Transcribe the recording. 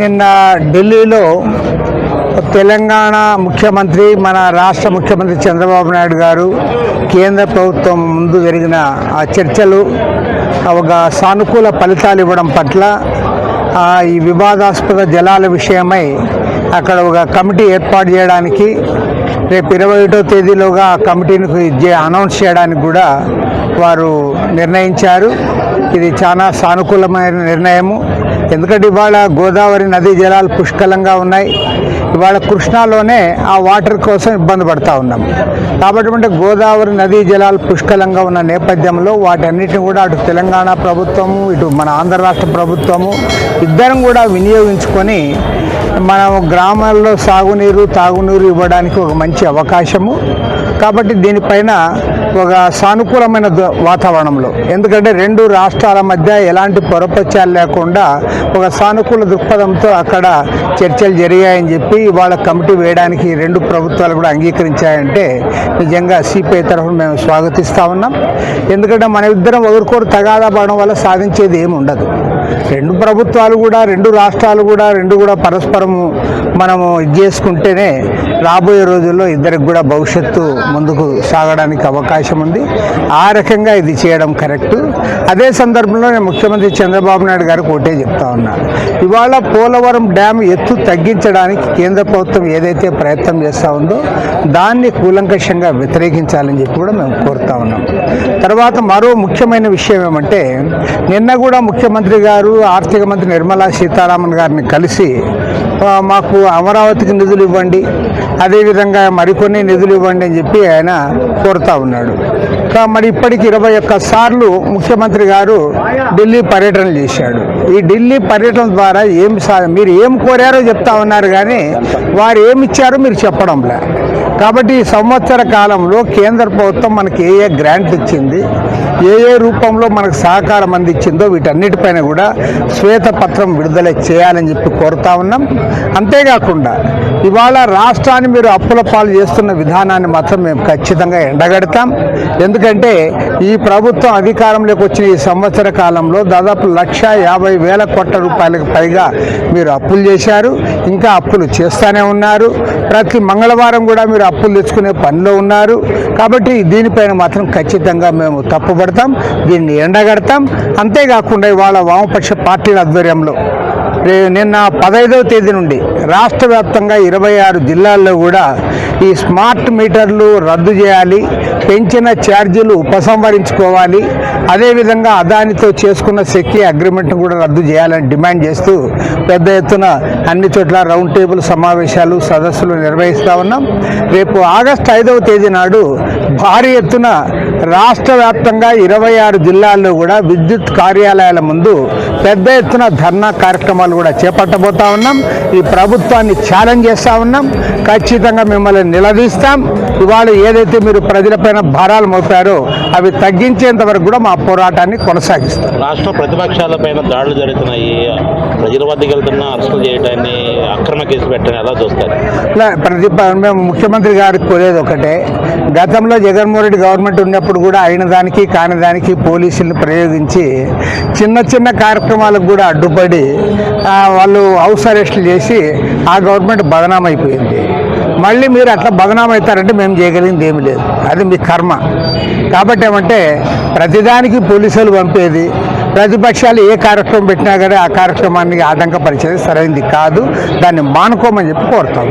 నిన్న ఢిల్లీలో తెలంగాణ ముఖ్యమంత్రి మన రాష్ట్ర ముఖ్యమంత్రి చంద్రబాబు నాయుడు గారు కేంద్ర ప్రభుత్వం ముందు జరిగిన ఆ చర్చలు ఒక సానుకూల ఫలితాలు ఇవ్వడం పట్ల ఈ వివాదాస్పద జలాల విషయమై అక్కడ ఒక కమిటీ ఏర్పాటు చేయడానికి రేపు ఇరవై ఒకటో తేదీలోగా ఆ కమిటీని అనౌన్స్ చేయడానికి కూడా వారు నిర్ణయించారు. ఇది చాలా సానుకూలమైన నిర్ణయము. ఎందుకంటే ఇవాళ గోదావరి నదీ జలాలు పుష్కలంగా ఉన్నాయి. ఇవాళ కృష్ణాలోనే ఆ వాటర్ కోసం ఇబ్బంది పడతా ఉన్నాం. కాబట్టి అంటే గోదావరి నదీ జలాలు పుష్కలంగా ఉన్న నేపథ్యంలో వాటన్నిటిని కూడా అటు తెలంగాణ ప్రభుత్వము ఇటు మన ఆంధ్ర రాష్ట్ర ప్రభుత్వము ఇద్దరం కూడా వినియోగించుకొని మనం గ్రామాల్లో సాగునీరు తాగునీరు ఇవ్వడానికి ఒక మంచి అవకాశము. కాబట్టి దీనిపైన ఒక సానుకూలమైన వాతావరణంలో. ఎందుకంటే రెండు రాష్ట్రాల మధ్య ఎలాంటి పొరపచ్చాలు లేకుండా ఒక సానుకూల దృక్పథంతో అక్కడ చర్చలు జరిగాయని చెప్పి ఇవాళ కమిటీ వేయడానికి రెండు ప్రభుత్వాలు కూడా అంగీకరించాయంటే నిజంగా సిపిఐ తరఫున మేము స్వాగతిస్తూ ఉన్నాం. ఎందుకంటే మన ఇద్దరం ఒకరికొరు తగాదా పడడం వల్ల సాధించేది ఏమి ఉండదు. రెండు ప్రభుత్వాలు కూడా రెండు రాష్ట్రాలు కూడా రెండు కూడా పరస్పరము మనము ఇది చేసుకుంటేనే రాబోయే రోజుల్లో ఇద్దరికి కూడా భవిష్యత్తు ముందుకు సాగడానికి అవకాశం ఉంది. ఆ రకంగా ఇది చేయడం కరెక్ట్. అదే సందర్భంలో నేను ముఖ్యమంత్రి చంద్రబాబు నాయుడు గారికి ఒకటే చెప్తా ఉన్నాను ఇవాళ పోలవరం డ్యామ్ ఎత్తు తగ్గించడానికి కేంద్ర ప్రభుత్వం ఏదైతే ప్రయత్నం చేస్తూ ఉందో దాన్ని కూలంకషంగా వ్యతిరేకించాలని చెప్పి కూడా మేము కోరుతా ఉన్నాం. తర్వాత మరో ముఖ్యమైన విషయం ఏమంటే నిన్న కూడా ముఖ్యమంత్రి గారు ఆర్థిక మంత్రి నిర్మలా సీతారామన్ గారిని కలిసి మాకు అమరావతికి నిధులు ఇవ్వండి. అదేవిధంగా మరికొన్ని నిధులు ఇవ్వండి అని చెప్పి ఆయన కోరుతా ఉన్నాడు. మరి ఇప్పటికి ఇరవై ఒక్క సార్లు ముఖ్యమంత్రి గారు ఢిల్లీ పర్యటన చేశాడు. ఈ ఢిల్లీ పర్యటన ద్వారా ఏం సా మీరు ఏం కోరారో చెప్తా ఉన్నారు కానీ వారు ఏమి ఇచ్చారో మీరు చెప్పడంలే. కాబట్టి ఈ సంవత్సర కాలంలో కేంద్ర ప్రభుత్వం మనకి ఏ ఏ గ్రాంట్ ఇచ్చింది ఏ ఏ రూపంలో మనకు సహకారం అందించిందో వీటన్నిటిపైన కూడా శ్వేతపత్రం విడుదల చేయాలని చెప్పి కోరుతా ఉన్నాం. అంతేకాకుండా ఇవాళ రాష్ట్రాన్ని మీరు అప్పుల పాలు చేస్తున్న విధానాన్ని మాత్రం మేము ఖచ్చితంగా ఎండగడతాం. ఎందుకంటే ఈ ప్రభుత్వం అధికారంలోకి వచ్చిన ఈ సంవత్సర కాలంలో దాదాపు లక్ష యాభై వేల కోట్ల రూపాయలకు పైగా మీరు అప్పులు చేశారు. ఇంకా అప్పులు చేస్తూనే ఉన్నారు. ప్రతి మంగళవారం కూడా మీరు అప్పులు తెచ్చుకునే పనిలో ఉన్నారు. కాబట్టి దీనిపైన మాత్రం ఖచ్చితంగా మేము తప్పుపడతాం దీన్ని ఎండగడతాం. అంతేకాకుండా ఇవాళ వామపక్ష పార్టీల ఆధ్వర్యంలో నిన్న పదహైదవ తేదీ నుండి రాష్ట్ర వ్యాప్తంగా ఇరవై ఆరు జిల్లాల్లో కూడా ఈ స్మార్ట్ మీటర్లు రద్దు చేయాలి. పెంచిన ఛార్జీలు ఉపసంహరించుకోవాలి. అదేవిధంగా అదానితో చేసుకున్న సెక్కి అగ్రిమెంట్ కూడా రద్దు చేయాలని డిమాండ్ చేస్తూ పెద్ద ఎత్తున అన్ని చోట్ల రౌండ్ టేబుల్ సమావేశాలు సదస్సులు నిర్వహిస్తూ ఉన్నాం. రేపు ఆగస్టు ఐదవ తేదీ నాడు భారీ ఎత్తున రాష్ట్ర వ్యాప్తంగా ఇరవై ఆరు జిల్లాల్లో కూడా విద్యుత్ కార్యాలయాల ముందు పెద్ద ఎత్తున ధర్నా కార్యక్రమాలు కూడా చేపట్టబోతా ఉన్నాం. ఈ ప్రభుత్వాన్ని ఛాలెంజ్ చేస్తూ ఉన్నాం. ఖచ్చితంగా మిమ్మల్ని నిలదీస్తాం. ఇవాళ ఏదైతే మీరు ప్రజలపైన భారాలు మోపారో అవి తగ్గించేంత వరకు కూడా మా పోరాటాన్ని కొనసాగిస్తాం. రాష్ట్ర ప్రతిపక్షాలపైన దాడులు జరుగుతున్నాయి. ప్రజల వద్దకు వెళ్తున్న అరెస్టులు చేయడాన్ని అక్రమ కేసు పెట్టని ఎలా చూస్తారు? ప్రతి మేము ముఖ్యమంత్రి గారికి కోరేది ఒకటే గతంలో జగన్మోహన్ రెడ్డి గవర్నమెంట్ ఉన్నప్పుడు కూడా అయిన దానికి కాని దానికి పోలీసులను ప్రయోగించి చిన్న చిన్న కార్యక్రమాలకు కూడా అడ్డుపడి వాళ్ళు హౌస్ అరెస్టులు చేసి ఆ గవర్నమెంట్ బదనాం అయిపోయింది మళ్ళీ మీరు అట్లా బదనాం అవుతారంటే మేము చేయగలిగింది ఏమీ లేదు. అది మీ కర్మ. కాబట్టి ఏమంటే ప్రతిదానికి పోలీసులు పంపేది ప్రతిపక్షాలు ఏ కార్యక్రమం పెట్టినా కానీ ఆ కార్యక్రమాన్ని ఆటంకపరిచేది సరైనది కాదు. దాన్ని మానుకోమని చెప్పి కోరుతాం.